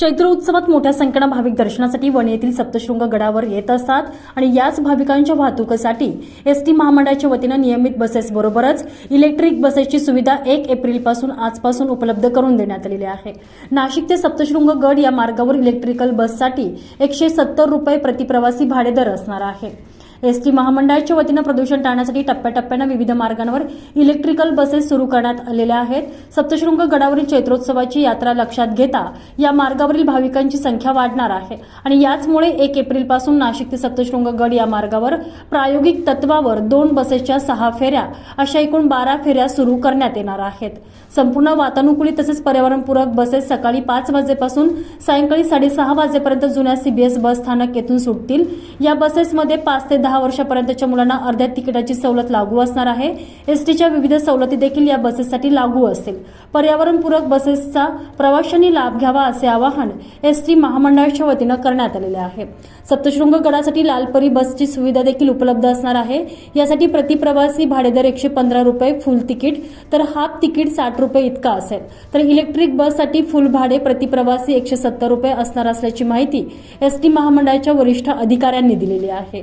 चैत्र उत्सवात मोठ्या संख्येनं भाविक दर्शनासाठी वणी येथील सप्तशृंग गडावर येत असतात आणि याच भाविकांच्या वाहतुकीसाठी एस टी महामंडळाच्या वतीनं नियमित बसेसबरोबरच इलेक्ट्रिक बसेसची सुविधा एक एप्रिलपासून आजपासून उपलब्ध करून देण्यात आलेली आहे. नाशिक ते सप्तशृंग गड या मार्गावर इलेक्ट्रिकल बससाठी एकशे सत्तर रुपये प्रतिप्रवासी भाडे दर असणार आहे. एस टी महामंडळाच्या वतीनं प्रदूषण टाळण्यासाठी टप्प्याटप्प्यानं विविध मार्गांवर इलेक्ट्रिकल बसेस सुरू करण्यात आलेल्या आहेत. सप्तशृंग गडावरील चैत्रोत्सवाची यात्रा लक्षात घेता या मार्गावरील भाविकांची संख्या वाढणार आहे आणि याचमुळे एक एप्रिलपासून नाशिक ते सप्तशृंग गड या मार्गावर प्रायोगिक तत्वावर दोन बसेसच्या सहा फेऱ्या अशा एकूण बारा फेऱ्या सुरू करण्यात येणार आहेत. संपूर्ण वातानुकूलित तसेच पर्यावरणपूरक बसेस सकाळी पाच वाजेपासून सायंकाळी साडेसहा वाजेपर्यंत जुन्या सीबीएस बस स्थानक येथून सुटतील. या बसेसमध्ये पाच ते दहा वर्षापर्यंतच्या मुलांना अर्ध्या तिकिटाची सवलत लागू असणार आहे. एसटीच्या विविध सवलती देखील या बसेससाठी लागू असतील. पर्यावरणपूरक बसेसचा प्रवाशांनी लाभ घ्यावा असे आवाहन एसटी महामंडळाच्या वतीनं करण्यात आलेले आहे. सप्तशृंग गडासाठी लालपरी बसची सुविधा देखील उपलब्ध असणार आहे. यासाठी प्रतिप्रवासी भाडेदर एकशे पंधरा रुपये फुल तिकीट तर हाफ तिकीट साठ रुपये इतका असेल. तर इलेक्ट्रिक बससाठी फुल भाडे प्रतिप्रवासी एकशे सत्तर रुपये असणार असल्याची माहिती एसटी महामंडळाच्या वरिष्ठ अधिकाऱ्यांनी दिलेली आहे.